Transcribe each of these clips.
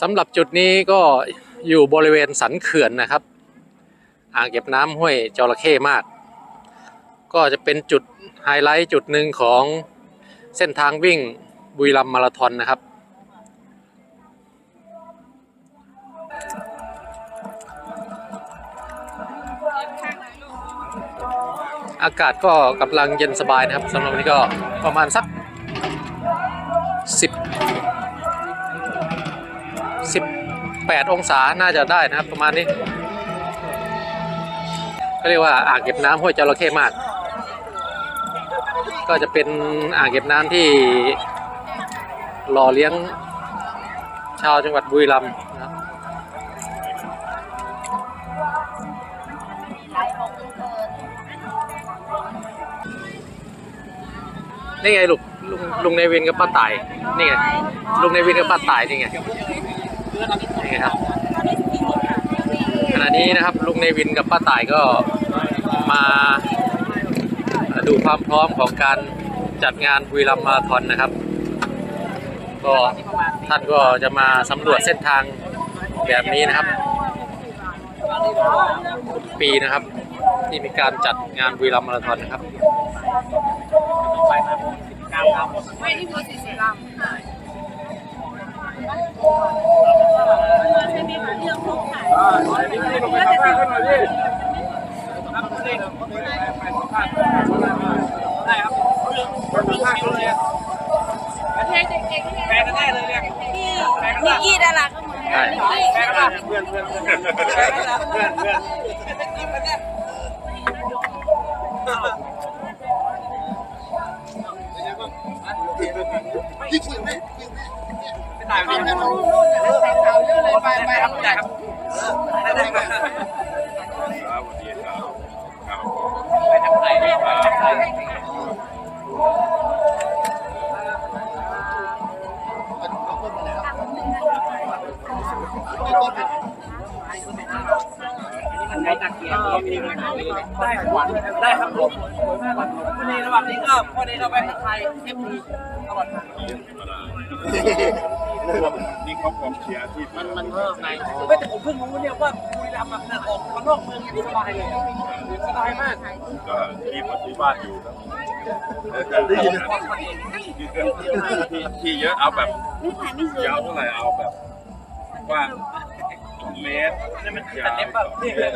สำหรับจุดนี้ก็อยู่บริเวณสันเขื่อนนะครับ อ่างเก็บน้ำห้วยจระเข้มาก ก็จะเป็นจุดไฮไลท์จุดหนึ่งของเส้นทางวิ่งบุรีรัมย์มาราธอนนะครับ อากาศก็กำลังเย็นสบายนะครับสำหรับวันนี้ก็ประมาณสัก 8 องศาน่าจะได้นะครับ ประมาณนี้ก็เรียกว่าอ่างเก็บน้ำห้วยจระเข้มาก ก็จะเป็นอ่างเก็บน้ำที่หล่อเลี้ยงชาวจังหวัดบุรีรัมย์นะครับนี่ไงลูกลุงลุงในวินกับป้าต่ายนี่ไงลุงในวินกับป้าต่ายนี่ไง นี่ครับขณะนี้นะครับลุงในวินกับป้าต่ายก็มาดูความพร้อมของการจัดงานบุรีรัมย์มาราธอนนะครับ ก็ท่านก็จะมาสำรวจเส้นทางแบบนี้นะครับ ปีนะครับที่มีการจัดงานบุรีรัมย์มาราธอนนะครับ เพื่อนเพื่อนเพื่อนที่คุยไหมไม่ตายไม่ตาย ได้ตักเียร์ได้ได้ครับผมวันนี้ระหว่างนี้ก็วันนี้เราไปทางไทยเอฟดีตลอดทางนี่เขากองเชียร์ที่มันมันในไม่แต่ผมเพิ่งรู้เนี่ยว่าบุรีรัมย์แบบออกมานอกเมืองนี่สบายเลยสบายมากก็ที่ปฏิบัติอยู่ครับที่ที่เยอะเอาแบบเคยยาวเท่าไหร่เอาแบบกว้าง เมตรนี่มันแต่เล็บแบบนี่เลย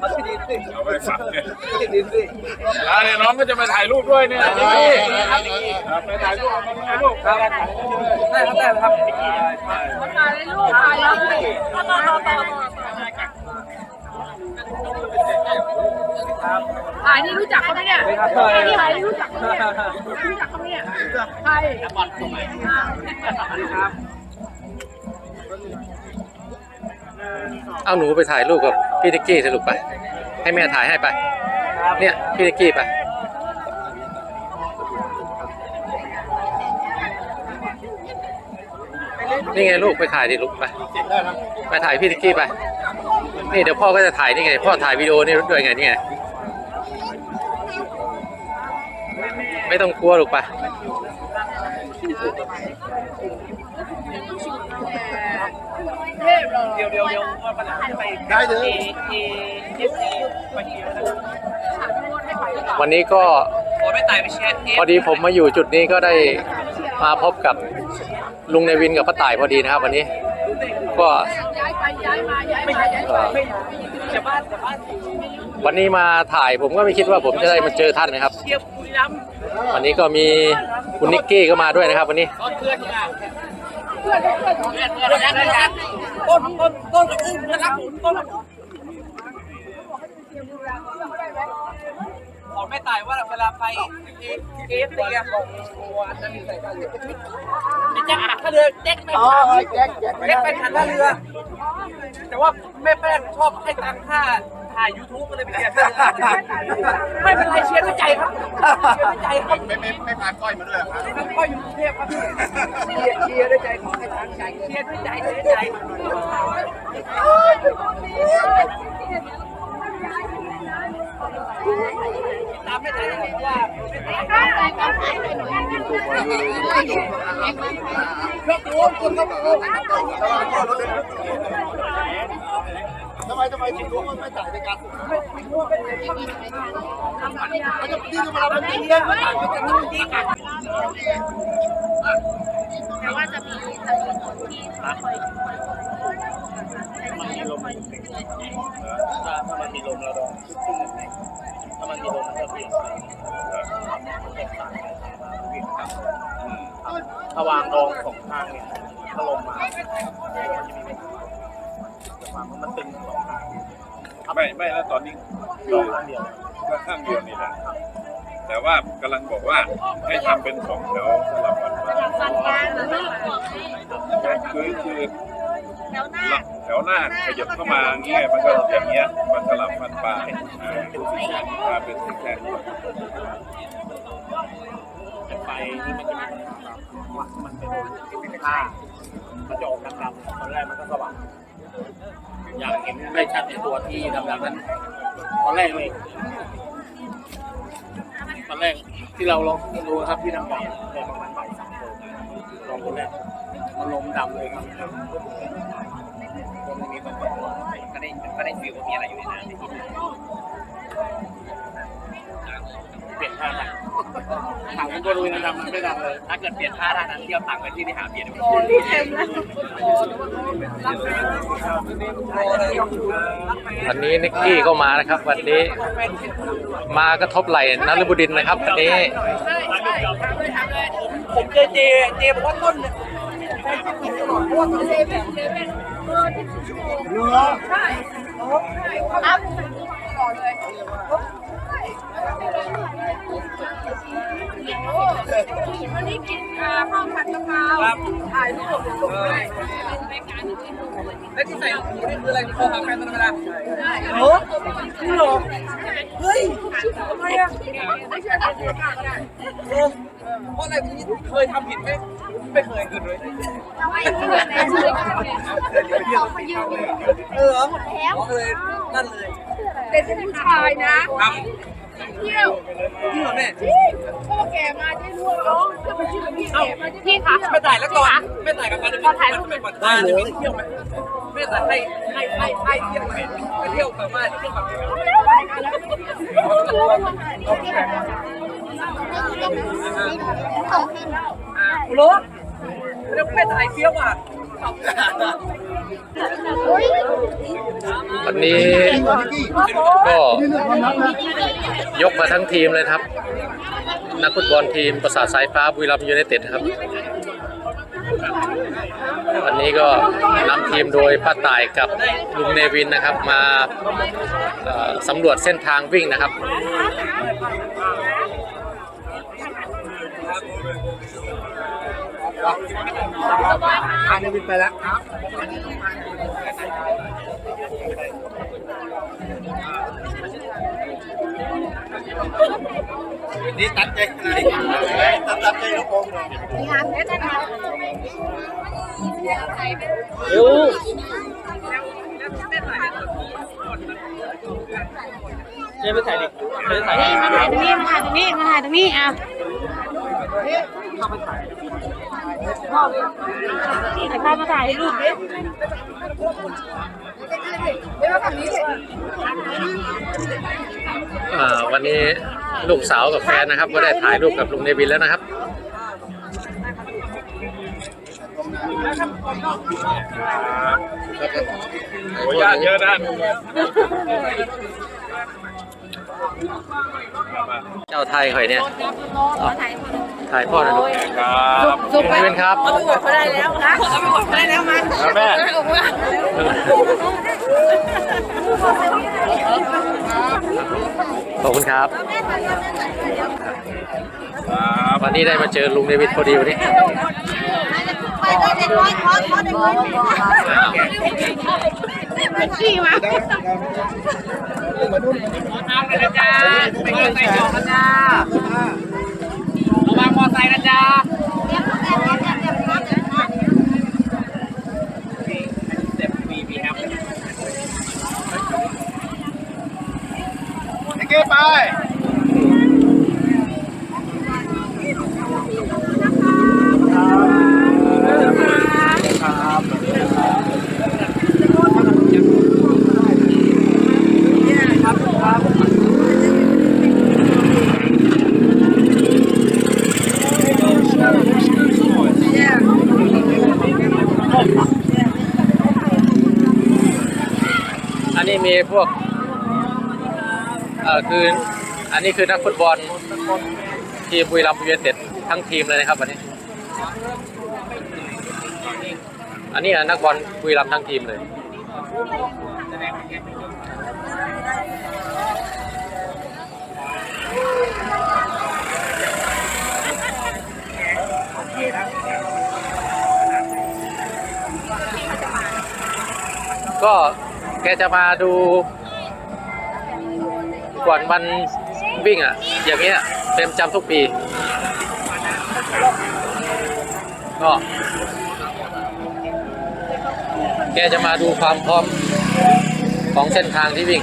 มันที่ดีสิเอาไว้ฝังเนี่ยที่ดีสิแล้วเนี่ยน้องก็จะมาถ่ายรูปด้วยเนี่ยนี่ครับไปถ่ายรูปมาถ่ายรูปครับได้ครับได้ครับถ่ายรูปถ่ายแล้วต่อต่อต่อต่อถ่ายนี่รู้จักเขาไหมเนี่ยนี่ถ่ายรู้จักเขาไหมเนี่ยรู้จักเขาไหมเนี่ยใครบอลตรงไหนครับ เอาหนูไปถ่ายรูปกับพี่นิกกี้สรุปไป ให้แม่ถ่ายให้ไป เนี่ยพี่นิกกี้ไปนี่ไงลูกไปถ่ายดิลูกไปไปถ่ายพี่นิกกี้ไป นี่เดี๋ยวพ่อก็จะถ่ายนี่ไงพ่อถ่ายวิดีโอนี่ด้วยไงนี่ไงไม่ต้องกลัวลูกไป เทพเหรอเดี๋ยวเดี๋ยวเดี๋ยวว่าปัญหาจะไปได้เลย เอเอฟซีไปเชียร์นะครับวันนี้ก็โอ้ไม่ตายไปเชียร์เอพอดีผมมาอยู่จุดนี้ก็ได้มาพบกับลุงในวินกับป้าต่ายพอดีนะครับ วันนี้ ก็ย้ายไปย้ายมาย้ายมาย้ายไปไม่จะบ้านจะบ้านวันนี้มาถ่ายผมก็ไม่คิดว่าผมจะได้มาเจอท่านนะครับ เชียร์บุรีรัมย์วันนี้ก็มีคุณนิกกี้ก็มาด้วยนะครับ วันนี้ ก็เพื่อนกันเพื่อนเพื่ ต้นต้นต้นกระอึ้งนะครับต้นบอกไม่ตายว่าเวลาไปเอเอฟซีอะแจ็คท่าเรือแจ็คไม่ผ่านแจ็คแจ็คไปผ่านท่าเรือ แต่ว่าแม่แป้งชอบให้ตังค่า ถ่ายยูทูบก็เลยไปเชียร์ท่าเรือไม่เป็นไรเชียร์ด้วยใจครับเชียร์ด้วยใจครับไม่ไม่ไม่พาก้อยมาด้วยครับก็อยู่กรุงเทพครับเชียร์เชียร์ด้วยใจขอให้ทางใจเชียร์ด้วยใจเชียร์ด้วยใจตามไม่ทันนะครับว่าไม่ทันทำไม ทำไมถึงรู้ว่าไม่จ่ายในการเขาจะดิ้นมาเราเป็นเรื่องจ่ายไม่จ่ายไม่จ่ายแต่ว่าจะมีจะมีคนที่คอยมันมีลมถ้าถ้ามันมีลมเราลองชุดขึ้นไถ้ามันมีลมมันจะเปลี่ยนถ้าวางรองสองข้างเนี่ยถ้าลมมามันจะมี ความมันตึงสองข้างไม่ไม่แล้วตอนนี้ลองข้างเดียวก็ข้างเดียวนี่แหละแต่ว่ากำลังบอกว่าให้ทำเป็นสองแถวสลับกันไปฟันกลางหรือไม่คือคือแล้วหน้าแถวหน้าขยับเข้ามาเงี้ยมันก็อย่างเงี้ยมันสลับฟันปลายอ่ามาเป็นซิกแซกแต่ไฟนี่มันจะมีว่ามันเป็นผ้ามันจะออกดำๆตอนแรกมันก็สว่าง อยากเห็นได้ชัดในตัวที่ดำๆนั้น ตอนแรกเลยตอนแรกที่เราลองดูครับที่น้ำดำแต่ประมาณบ่ายสามโมงลองคนแรกมันลมดำเลยครับมันมีแบบก็ได้ก็ได้ฟีลว่ามีอะไรอยู่ในน้ำในที่ เปลี่ยนท่าทางถามคุณตัวดูนะดำมันไม่ดำเลย ถ้าเกิดเปลี่ยนท่าทางนั้นเที่ยวต่างกันที่ที่หาเปลี่ยนที่เต็มแล้ววันนี้นิกกี้ก็มานะครับ วันนี้มากระทบไหล่นฤบดินทร์นะครับวันนี้ผมเจอเจเจบอกว่าต้นเนี่ยแฟนคลับกินตลอดเพราะว่าต้นเจแบบเซเว่นเออที่ชั่วโมงใช่ใช่ครับต่อเลย วันนี้กินข้าวผัดกะเพราถ่ายรูปลงไปรายการที่ดูแล้วที่ใส่หูนี่คืออะไรโทรหาแฟนตลอดาได้โอ้จริงเหรอเฮ้ยทำไมอะไม่ใช่ถ่ายรูปก็ได้เออเพราะอะไรที่เคยทำผิดไหมไม่เคยเกิดเลยไม่เหมือนแม่เลยเขามายืนเออหมดแล้วเลยนั่นเลย เป็นผู้ชายนะครับ เที่ยวจริงเหรอแม่พ่อแก่มาที่รู้น้องก็ไปชื่อพี่แก่มาที่พี่ค่ะไม่ถ่ายแล้วก่อนไม่ถ่ายกับมันก็ถ่ายรูปเป็นก่อนได้เลยไม่เที่ยวไหมไม่ถ่ายให้ให้ให้ให้เที่ยวไหมไปเที่ยวกับบ้านเที่ยวกับเมียรู้แล้วไม่ถ่ายเที่ยวอะ วันนี้ก็ยกมาทั้งทีมเลยครับ นักฟุตบอลทีมประสาทสายฟ้าบุรีรัมย์ยูไนเต็ดครับ วันนี้ก็นำทีมโดยป้าต่ายกับลุงเนวินนะครับ มาสำรวจเส้นทางวิ่งนะครับ อันนี้บินไปแล้วนี่ตัดใจตัดตัดใจกระโปรงเลยงานแค่ไหนเจ๊ไม่ถ่ายดิไม่ถ่ายนี่มาถ่ายตรงนี้มาถ่ายตรงนี้มาถ่ายตรงนี้อ่ะแต่ข้ามาถ่ายให้รูปดิเดี๋ยวฝั่งนี้ดิอ่าวันนี้ลูกสาวกับแฟนนะครับ ก็ได้ถ่ายรูปกับลุงเนวินแล้วนะครับโอ้ยากเยอะนะเจ้าไทยข่อยเนี่ยขอ ถ่ายคนถ่ายพ่อหนะลูกครับลุงเนวินครับเอาไปกดเขาได้แล้วนะเอาไปกดเขาได้แล้วมันครับแม่ออกมาขอบคุณครับครับวันนี้ได้มาเจอลุงเนวินพอดีวันนี้ขี่มานะจ๊ะไปเงินใส่จอกนะจ๊ะระวังมอไซค์นะจ๊ะไอ้เก้ไปีพวกเอ่อคืออันนี้คือนักฟุตบอลทีมบุรีรัมย์ยูไนเต็ดทั้งทีมเลยนะครับวันนี้ อันนี้อะนักบอลบุรีรัมย์ทั้งทีมเลยก็ กจะมาดู ก่อนวันวิ่งอะ อย่างเงี้ยเป็นจำทุกปี ก็แกจะมาดูความพร้อมของเส้นทางที่วิ่ง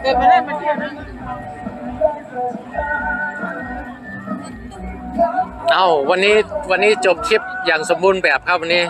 เดินมาได้มาเที่ยวนะเอาวันนี้วันนี้จบคลิปอย่างสมบูรณ์แบบครับวันนี้